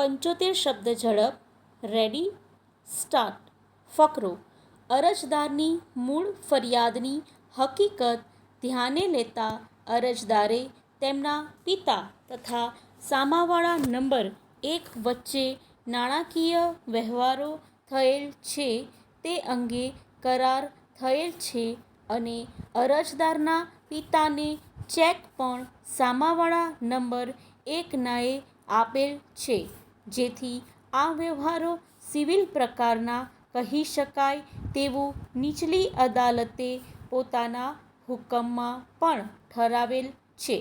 પંચોતેર શબ્દ ઝડપ રેડી સ્ટાર્ટ ફકરો. અરજદારની મૂળ ફરિયાદની હકીકત ધ્યાને લેતા અરજદારે તેમના પિતા તથા સામાવાળા નંબર એક વચ્ચે નાણાકીય વ્યવહારો થયેલ છે તે અંગે કરાર થયેલ છે અને અરજદારના પિતાને ચેક પણ સામાવાળા નંબર એકનાએ આપેલ છે. જેથી આ વ્યવહારો સિવિલ પ્રકારના કહી શકાય તેવું નીચલી અદાલતે પોતાના હુકમમાં પણ ઠરાવેલ છે.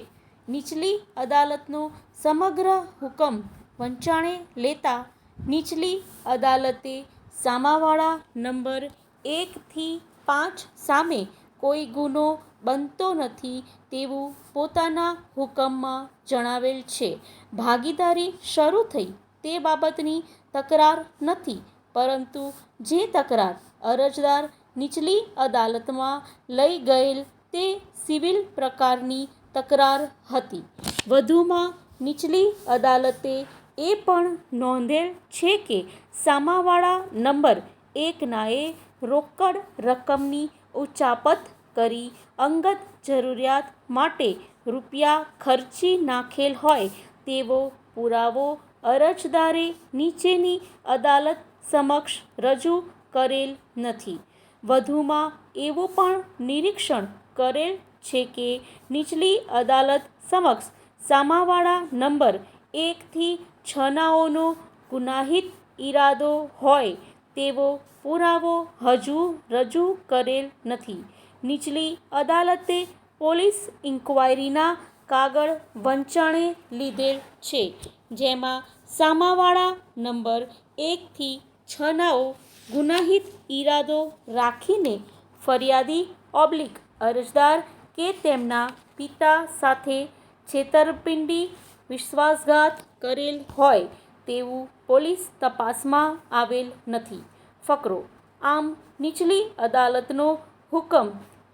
નીચલી અદાલતનો સમગ્ર હુકમ વંચાણે લેતા નીચલી અદાલતે સામાવાળા નંબર એકથી પાંચ સામે કોઈ ગુનો બનતો નથી તેવું પોતાના હુકમમાં જણાવેલ છે. ભાગીદારી શરૂ થઈ. તે બાબતની તકરાર નથી, પરંતુ જે તકરાર અરજદાર નીચલી અદાલતમાં લઈ ગયેલ તે સિવિલ પ્રકારની તકરાર હતી. વધુમાં, નીચલી અદાલતે એ પણ નોંધેલ છે કે સામાવાળા નંબર એકનાએ રોકડ રકમની ઉચાપત કરી અંગત જરૂરિયાત માટે રૂપિયા ખર્ચી નાખેલ હોય તેવો પુરાવો અરજદારે નીચેની અદાલત સમક્ષ રજૂ કરેલ નથી. વધુમાં એવું પણ નિરીક્ષણ કરેલ છે કે નીચલી અદાલત સમક્ષ સામાવાળા નંબર એકથી છનાઓનો ગુનાહિત ઈરાદો હોય તેવો પુરાવો હજુ રજૂ કરેલ નથી. નીચલી અદાલતે પોલીસ ઈન્કવાયરીના કાગળ વંચાણે લીધેલ છે, જેમાં સામાવાળા નંબર એકથી છનાઓ ગુનાહિત ઈરાદો રાખીને ફરિયાદી ઓબ્લિક અરજદાર કે તેમના પિતા સાથે છેતરપિંડી વિશ્વાસઘાત કરેલ હોય તેવું પોલીસ તપાસમાં આવેલ નથી. ફકરો, આમ નીચલી અદાલતનો હુકમ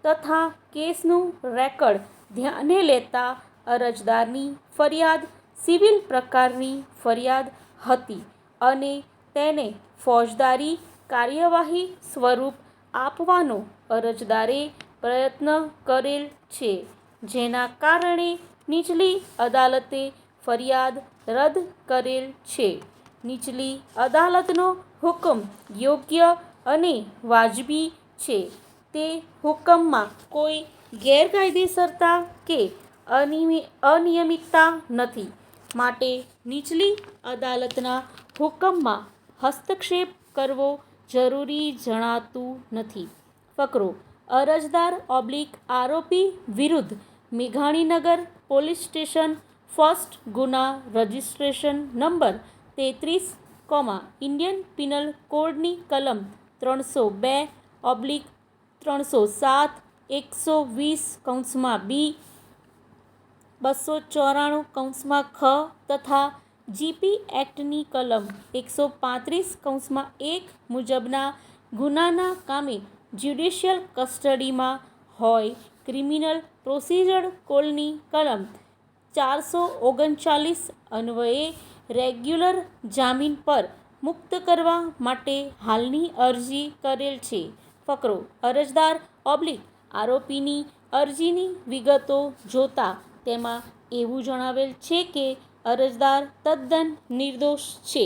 તથા કેસનું રેકર્ડ ધ્યાને લેતા અરજદારની ફરિયાદ, સિવિલ પ્રકારની ફરિયાદ હતી અને તેને ફોજદારી કાર્યવાહી સ્વરૂપ આપવાનો અરજદારે પ્રયત્ન કરેલ છે, જેના કારણે નીચલી અદાલતે ફરિયાદ રદ કરેલ છે. નીચલી અદાલતનો હુકમ યોગ્ય અને વાજબી છે. તે હુકમમાં કોઈ ગેરકાયદેસરતા કે અનિયમિતતા નથી. માટે નીચલી અદાલતના હુકમમાં હસ્તક્ષેપ કરવો જરૂરી જણાતું નથી. ફકરો, અરજદાર ઓબ્લિક આરોપી વિરુદ્ધ મેઘાણીનગર પોલીસ સ્ટેશન ફર્સ્ટ ગુના રજિસ્ટ્રેશન નંબર તેત્રીસ, કોમા, ઇન્ડિયન પિનલ કોડની કલમ ત્રણસો બે, ઓબ્લિક ત્રણસો સાત, એકસો વીસ, કૌંસમાં બી બસો ચોરાણું કૌંસમાં ખ તથા જીપી એક્ટની કલમ એકસો પાંત્રીસ કૌંસમાં એક મુજબના ગુનાના કામે જ્યુડિશિયલ કસ્ટડીમાં હોય ક્રિમિનલ પ્રોસિજર કોલની કલમ ચારસો ઓગણચાલીસ અન્વયે રેગ્યુલર જામીન પર મુક્ત કરવા માટે હાલની અરજી કરેલ છે. ફકરો અરજદાર ઓબ્લિક આરોપીની અરજીની વિગતો જોતાં તેમાં એવું જણાવેલ છે કે અરજદાર તદ્દન નિર્દોષ છે.